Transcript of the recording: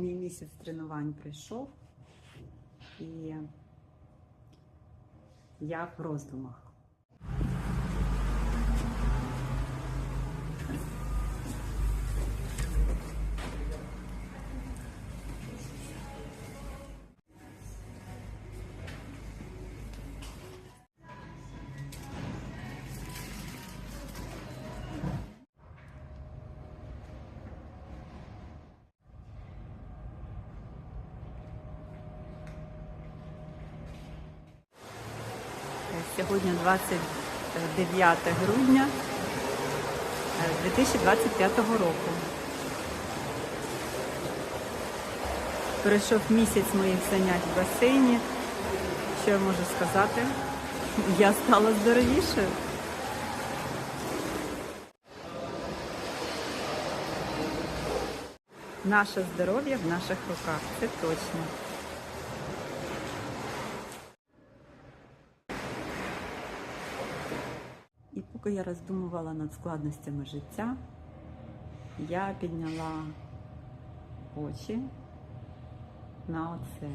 Мій місяць тренувань прийшов, і я в роздумах. Сьогодні 29 грудня е, 2025 року. Пройшов місяць моїх занять в басейні. Що я можу сказати? Я стала здоровішою. Наше здоров'я в наших руках, це точно. Поки я роздумувала над складностями життя, я підняла очі на оце.